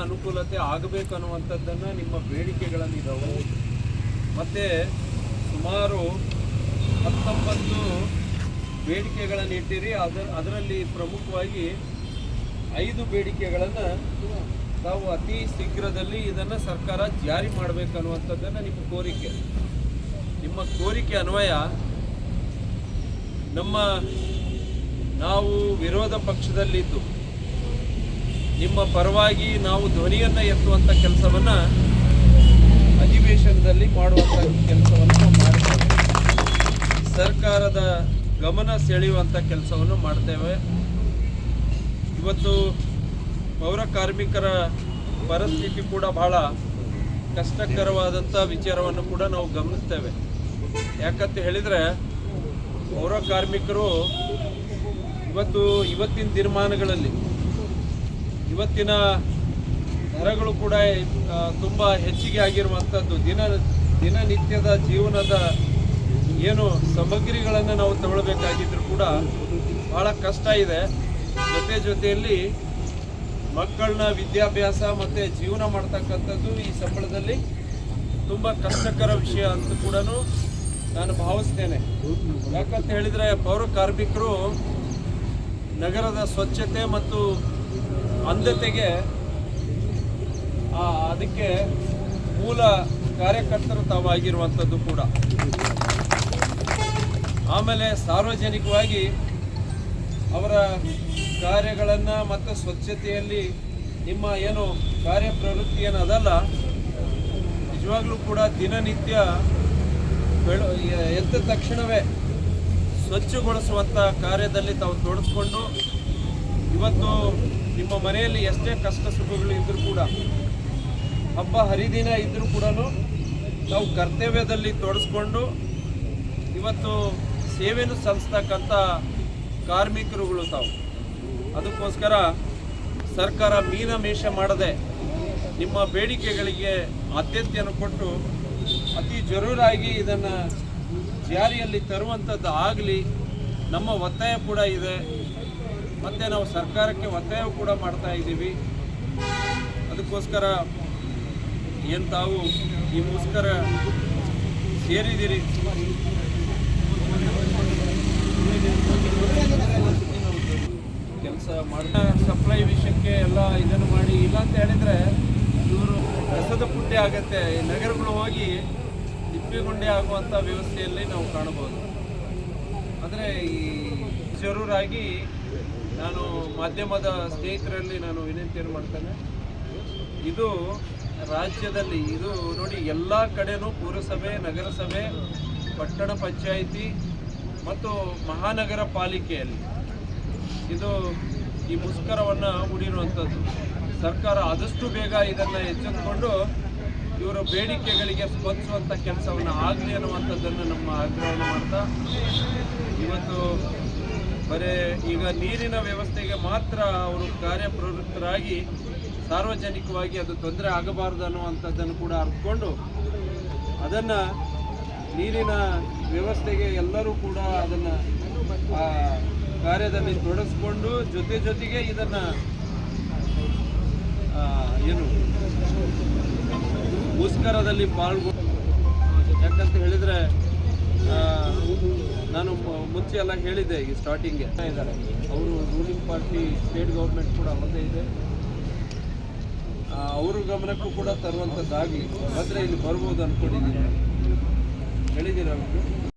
ಅನುಕೂಲತೆ ಆಗಬೇಕು ಅನ್ನುವಂಥದ್ದನ್ನು ನಿಮ್ಮ ಬೇಡಿಕೆಗಳನ್ನಿದ್ದಾವೆ ಮತ್ತು ಸುಮಾರು ಹತ್ತೊಂಬತ್ತು ಬೇಡಿಕೆಗಳನ್ನು ಇಟ್ಟಿರಿ. ಅದರ ಅದರಲ್ಲಿ ಪ್ರಮುಖವಾಗಿ ಐದು ಬೇಡಿಕೆಗಳನ್ನು ತಾವು ಅತಿ ಶೀಘ್ರದಲ್ಲಿ ಇದನ್ನು ಸರ್ಕಾರ ಜಾರಿ ಮಾಡಬೇಕನ್ನುವಂಥದ್ದನ್ನು ನಿಮ್ಮ ಕೋರಿಕೆ. ನಿಮ್ಮ ಕೋರಿಕೆ ಅನ್ವಯ ನಮ್ಮ ನಾವು ವಿರೋಧ ಪಕ್ಷದಲ್ಲಿದ್ದು ನಿಮ್ಮ ಪರವಾಗಿ ನಾವು ಧ್ವನಿಯನ್ನು ಎತ್ತುವಂಥ ಕೆಲಸವನ್ನು ಅಧಿವೇಶನದಲ್ಲಿ ಮಾಡುವಂಥ ಕೆಲಸವನ್ನು ಮಾಡ್ತೇವೆ. ಸರ್ಕಾರದ ಗಮನ ಸೆಳೆಯುವಂಥ ಕೆಲಸವನ್ನು ಮಾಡ್ತೇವೆ. ಇವತ್ತು ಪೌರ ಕಾರ್ಮಿಕರ ಪರಿಸ್ಥಿತಿ ಕೂಡ ಬಹಳ ಕಷ್ಟಕರವಾದಂಥ ವಿಚಾರವನ್ನು ಕೂಡ ನಾವು ಗಮನಿಸ್ತೇವೆ. ಯಾಕಂತ ಹೇಳಿದರೆ ಪೌರ ಕಾರ್ಮಿಕರು ಇವತ್ತು ಇವತ್ತಿನ ದಿನಮಾನಗಳಲ್ಲಿ ಇವತ್ತಿನ ದರಗಳು ಕೂಡ ತುಂಬ ಹೆಚ್ಚಿಗೆ ಆಗಿರುವಂಥದ್ದು ದಿನ, ದಿನನಿತ್ಯದ ಜೀವನದ ಏನು ಸಾಮಗ್ರಿಗಳನ್ನು ನಾವು ತಗೊಳ್ಬೇಕಾಗಿದ್ರು ಕೂಡ ಬಹಳ ಕಷ್ಟ ಇದೆ. ಜೊತೆ ಜೊತೆಯಲ್ಲಿ ಮಕ್ಕಳನ್ನ ವಿದ್ಯಾಭ್ಯಾಸ ಮತ್ತು ಜೀವನ ಮಾಡ್ತಕ್ಕಂಥದ್ದು ಈ ಸಂಬಳದಲ್ಲಿ ತುಂಬ ಕಷ್ಟಕರ ವಿಷಯ ಅಂತ ಕೂಡ ನಾನು ಭಾವಿಸ್ತೇನೆ. ಯಾಕಂತ ಹೇಳಿದರೆ ಪೌರ ಕಾರ್ಮಿಕರು ನಗರದ ಸ್ವಚ್ಛತೆ ಮತ್ತು ಅಂಧತೆಗೆ ಅದಕ್ಕೆ ಮೂಲ ಕಾರ್ಯಕರ್ತರು ತಾವಾಗಿರುವಂಥದ್ದು ಕೂಡ. ಆಮೇಲೆ ಸಾರ್ವಜನಿಕವಾಗಿ ಅವರ ಕಾರ್ಯಗಳನ್ನು ಮತ್ತು ಸ್ವಚ್ಛತೆಯಲ್ಲಿ ನಿಮ್ಮ ಏನು ಕಾರ್ಯಪ್ರವೃತ್ತಿ ಏನು ಅದಲ್ಲ, ನಿಜವಾಗ್ಲೂ ಕೂಡ ದಿನನಿತ್ಯ ಬೆಳ, ಎದ್ದ ತಕ್ಷಣವೇ ಸ್ವಚ್ಛಗೊಳಿಸುವಂಥ ಕಾರ್ಯದಲ್ಲಿ ತಾವು ತೊಡಸ್ಕೊಂಡು, ಇವತ್ತು ನಿಮ್ಮ ಮನೆಯಲ್ಲಿ ಎಷ್ಟೇ ಕಷ್ಟ ಸುಖಗಳು ಇದ್ದರೂ ಕೂಡ, ಹಬ್ಬ ಹರಿದಿನ ಇದ್ದರೂ ಕೂಡ ನಾವು ಕರ್ತವ್ಯದಲ್ಲಿ ತೊಡಸ್ಕೊಂಡು ಇವತ್ತು ಸೇವೆಯನ್ನು ಸಲ್ಲಿಸ್ತಕ್ಕಂಥ ಕಾರ್ಮಿಕರುಗಳು ತಾವು. ಅದಕ್ಕೋಸ್ಕರ ಸರ್ಕಾರ ಮೀನಮೇಷ ಮಾಡದೆ ನಿಮ್ಮ ಬೇಡಿಕೆಗಳಿಗೆ ಆದ್ಯತೆಯನ್ನು ಕೊಟ್ಟು ಅತಿ ಜರೂರಾಗಿ ಇದನ್ನು ಜಾರಿಯಲ್ಲಿ ತರುವಂಥದ್ದು ಆಗಲಿ ನಮ್ಮ ಒತ್ತಾಯ ಕೂಡ ಇದೆ. ಮತ್ತು ನಾವು ಸರ್ಕಾರಕ್ಕೆ ಒತ್ತಾಯ ಕೂಡ ಮಾಡ್ತಾ ಇದ್ದೀವಿ. ಅದಕ್ಕೋಸ್ಕರ ಏನು ತಾವು ಈ ಮುಸ್ಕರ ಸೇರಿದ್ದೀರಿ? ಕೆಲಸ ಮಾಡ ಸಪ್ಲೈ ವಿಷಯಕ್ಕೆ ಎಲ್ಲ ಇದನ್ನು ಮಾಡಿ, ಇಲ್ಲ ಅಂತ ಹೇಳಿದರೆ ಇವರು ಕಸದ ಪುಟ್ಟಿ ಆಗತ್ತೆ. ಈ ನಗರಗಳು ಹೋಗಿ ತಿಪ್ಪಿಗುಂಡಿ ಆಗುವಂಥ ವ್ಯವಸ್ಥೆಯಲ್ಲಿ ನಾವು ಕಾಣಬಹುದು. ಆದರೆ ಈ ಜರೂರಾಗಿ ನಾನು ಮಾಧ್ಯಮದ ಸ್ನೇಹಿತರಲ್ಲಿ ನಾನು ವಿನಂತಿಯನ್ನು ಮಾಡ್ತೇನೆ? ಇದು ರಾಜ್ಯದಲ್ಲಿ, ಇದು ನೋಡಿ ಎಲ್ಲ ಕಡೆನೂ ಪುರಸಭೆ, ನಗರಸಭೆ, ಪಟ್ಟಣ ಪಂಚಾಯಿತಿ ಮತ್ತು ಮಹಾನಗರ ಪಾಲಿಕೆಯಲ್ಲಿ ಇದು ಈ ಮುಷ್ಕರವನ್ನು ಮುಡಿರುವಂಥದ್ದು ಸರ್ಕಾರ ಆದಷ್ಟು ಬೇಗ ಇದನ್ನು ಎಚ್ಚೆತ್ತುಕೊಂಡು ಇವರ ಬೇಡಿಕೆಗಳಿಗೆ ಸ್ಪಂದಿಸುವಂಥ ಕೆಲಸವನ್ನು ಆಗಲಿ ಅನ್ನುವಂಥದ್ದನ್ನು ನಮ್ಮ ಆಗ್ರಹವನ್ನು ಮಾಡ್ತಾ, ಇವತ್ತು ಬರೀ ಈಗ ನೀರಿನ ವ್ಯವಸ್ಥೆಗೆ ಮಾತ್ರ ಅವರು ಕಾರ್ಯಪ್ರವೃತ್ತರಾಗಿ ಸಾರ್ವಜನಿಕವಾಗಿ ಅದು ತೊಂದರೆ ಆಗಬಾರದು ಅನ್ನುವಂಥದ್ದನ್ನು ಕೂಡ ಅರ್ಥಕೊಂಡು ಅದನ್ನು ನೀರಿನ ವ್ಯವಸ್ಥೆಗೆ ಎಲ್ಲರೂ ಕೂಡ ಅದನ್ನು ಕಾರ್ಯದಲ್ಲಿ ತೊಡಗಿಸ್ಕೊಂಡು ಜೊತೆ ಜೊತೆಗೆ ಇದನ್ನು ಏನು ಮುಸ್ಕರದಲ್ಲಿ ಪಾಲ್ಗೊಂಡು ಯಾಕಂತ ಹೇಳಿದರೆ ನಾನು ಮುಂಚೆ ಎಲ್ಲ ಹೇಳಿದ್ದೆ ಈ ಸ್ಟಾರ್ಟಿಂಗ್ಗೆ ಇದ್ದಾರೆ ಅವರು ರೂಲಿಂಗ್ ಪಾರ್ಟಿ ಸ್ಟೇಟ್ ಗೌರ್ಮೆಂಟ್ ಕೂಡ ಒಂದೇ ಇದೆ. ಅವರು ಅವ್ರ ಗಮನಕ್ಕೂ ಕೂಡ ತರುವಂಥದ್ದಾಗಲಿ ಆದರೆ ಇಲ್ಲಿ ಬರ್ಬೋದು ಅಂದ್ಕೊಂಡಿದ್ದೀನಿ ಹೇಳಿದ್ದೀರಾ ಅವ್ರಿಗೆ